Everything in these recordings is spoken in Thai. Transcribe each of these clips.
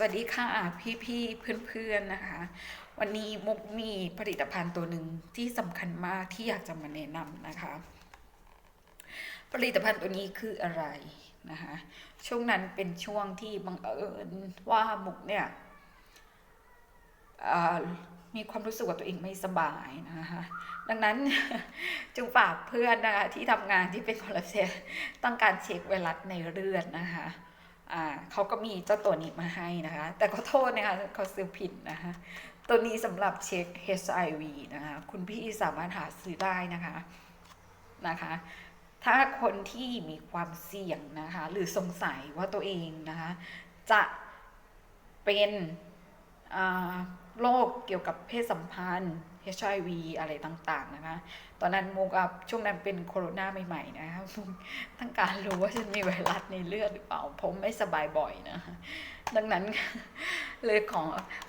สวัสดีค่ะพี่พี่เพื่อนเพื่อนๆนะคะ วันนี้มุกมีผลิตภัณฑ์ตัวหนึ่งที่สำคัญมากที่อยากจะมาแนะนำนะคะ ผลิตภัณฑ์ตัวนี้คืออะไรนะคะ ช่วงนั้นเป็นช่วงที่บังเอิญว่ามุกเนี่ยมีความรู้สึกว่าตัวเองไม่สบายนะคะดังนั้นจึงฝากเพื่อนนะคะที่ทำงานที่เป็นคอลลาเจนต้องการเช็คไวรัสในเลือดนะคะ อ่าเขาก็มีเจ้าตัวนี้มาให้นะคะ แต่ขอโทษนะคะเขาซื้อผิดนะคะ ตัวนี้สำหรับเช็ค HIV นะคะ คุณพี่สามารถหาซื้อได้นะคะนะคะ ถ้าคนที่มีความเสี่ยงนะคะ หรือสงสัยว่าตัวเองนะคะ จะเป็นอ่า โรคเกี่ยวกับเพศสัมพันธ์ HIV อะไรต่างๆนะคะ ตอนนั้นมุกอะช่วงนั้นเป็นโคโรนาใหม่ๆนะคะมุกต้องการรู้ว่าฉันมีไวรัสในเลือดหรือเปล่า ผมไม่สบายบ่อยนะ ดังนั้นเลยขอ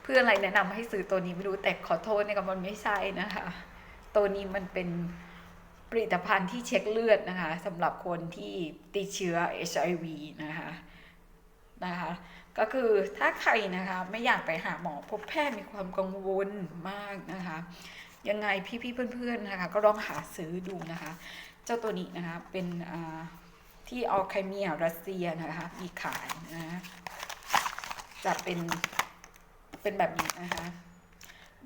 เพื่อนอะไรแนะนำให้ซื้อตัวนี้ไม่รู้แต่ขอโทษนะคะมันไม่ใช่นะคะ ตัวนี้มันเป็นผลิตภัณฑ์ที่เช็คเลือดนะคะสำหรับคนที่ติดเชื้อ HIV นะคะนะคะ ก็คือถ้าใครนะคะไม่อยากไปหาหมอพบแพทย์มีความกังวลมากนะคะ ยังไงพี่ๆเพื่อนๆนะคะ ก็ลองหาซื้อดูนะคะ เจ้าตัวนี้นะคะเป็นที่ออคเมียรัสเซียนะคะมีขายนะจะเป็นเป็นแบบนี้นะคะ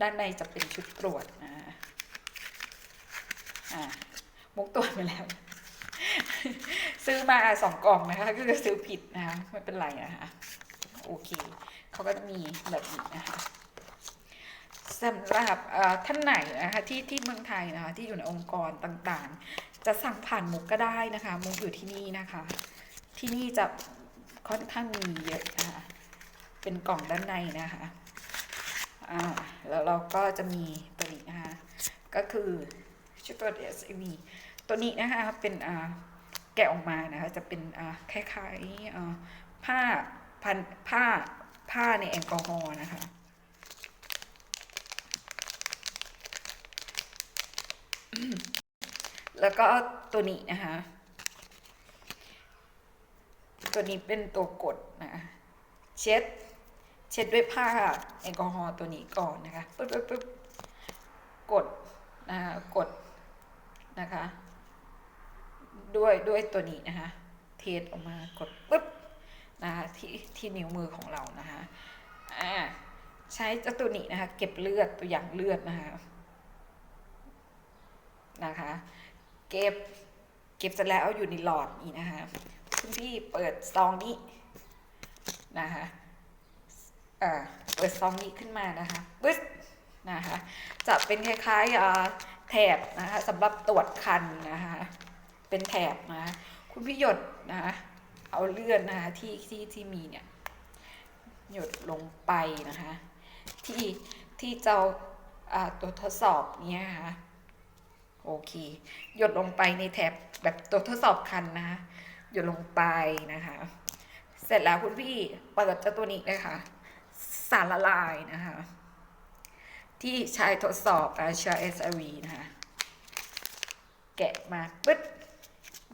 ด้านในจะเป็นชุดตรวจนะอ่ามุกตรวจไปแล้ว ซื้อมาสองกล่องนะคะ ก็คือซื้อผิดนะคะไม่เป็นไรนะคะ เคเขาก็จะมีแบบนี้นะคะสำหรับท่านไหนนะคะที่ที่เมืองไทยนะคะที่อยู่ในองค์กรต่างๆ จะสั่งผ่านมุกก็ได้นะคะมุกอยู่ที่นี่นะคะ ที่นี่จะค่อนข้างมีเยอะนะคะเป็นกล่องด้านในนะคะอ่าแล้วเราก็จะมีตัวนี้นะคะก็คือชุดตัว SIV ตัวนี้นะคะเป็นอ่าแกะออกมานะคะจะเป็นอ่าคล้ายๆอ่าผ้า พันผ้าผ้าในแอลกอฮอล์นะคะแล้วก็ตัวนี้นะคะ ตัวนี้เป็นตัวกดนะ เช็ด เช็ดด้วยผ้าแอลกอฮอล์ตัวนี้ก่อนนะคะปึ๊บปึ๊บปึ๊บกดนะคะกดนะคะ ด้วยด้วยตัวนี้นะคะ เทสออกมากดปึ๊บ นะคะที่ที่นิ้วมือของเรานะคะอ่าใช้เจ้าตัวนี้นะคะ เก็บเลือดตัวอย่างเลือดนะคะนะคะ เก็บเก็บเสร็จแล้วอยู่ในหลอดนี้นะคะคุณพี่เปิดซองนี้นะคะเอ่อเปิดซองนี้ขึ้นมานะคะปึ๊บนะคะจะเป็นคล้ายๆแถบนะคะสำหรับตรวจคันนะคะเป็นแถบนะคุณพี่หยดนะคะ เอาเลือดนะคะที่ที่ที่มีเนี่ยหยดลงไปนะคะ ที่ที่เจ้าอ่าตัวทดสอบเนี่ยนะคะโอเค หยดลงไปในแถบแบบตัวทดสอบคันนะคะหยดลงไปนะคะ เสร็จแล้วคุณพี่เปิดเจ้าตัวนี้เลยค่ะสารละลายนะคะ ที่ใช้ทดสอบอาชา SIV นะคะ แกะมาปึ๊ด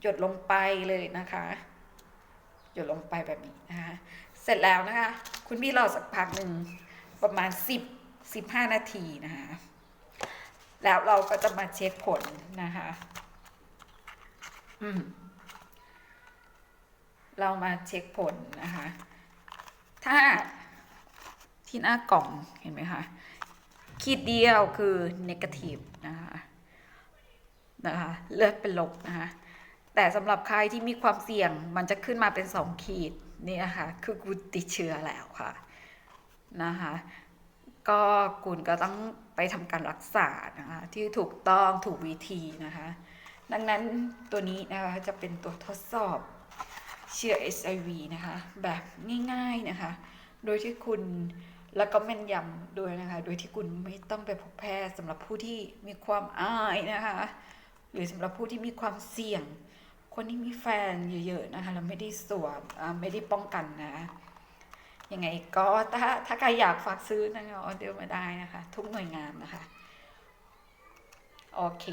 หยดลงไปเลยนะคะ หยดลงไปแบบนี้นะคะเสร็จแล้วนะคะ คุณพี่รอสักพักหนึ่งประมาณ 10 15 นาทีนะคะแล้วเราก็จะมาเช็คผลนะคะอืมเรามาเช็คผลนะคะ ถ้าที่หน้ากล่องเห็นไหมคะ ขีดเดียวคือ negative นะคะ นะคะ เลือดเป็นลบนะคะ แต่สำหรับใครที่มีความเสี่ยงมันจะขึ้นมาเป็นสองขีดนี่นะคะคือกูติดเชื้อแล้วค่ะนะคะก็คุณก็ต้องไปทำการรักษานะคะที่ถูกต้องถูกวิธีนะคะ ดังนั้นตัวนี้นะคะจะเป็นตัวทดสอบเชื้อ HIV นะคะ แบบง่ายๆนะคะ โดยที่คุณแล้วก็แม่นยำด้วยนะคะ โดยที่คุณไม่ต้องไปพบแพทย์สำหรับผู้ที่มีความอายนะคะ หรือสำหรับผู้ที่มีความเสี่ยง คนที่มีแฟนเยอะๆนะคะแล้วไม่ได้สวมไม่ได้ป้องกันนะยังไงก็ถ้าถ้าใครอยากฝากซื้อนะคะออเดอร์มาได้นะคะ ทุกหน่วยงานนะคะโอเค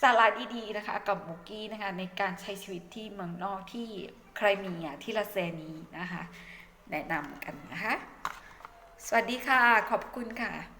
สาระดีๆนะคะ กับมุกี้นะคะ ในการใช้ชีวิตที่เมืองนอกที่ใครมีอะที่ละเซนี้นะคะ แนะนำกันนะคะ สวัสดีค่ะ ขอบคุณค่ะ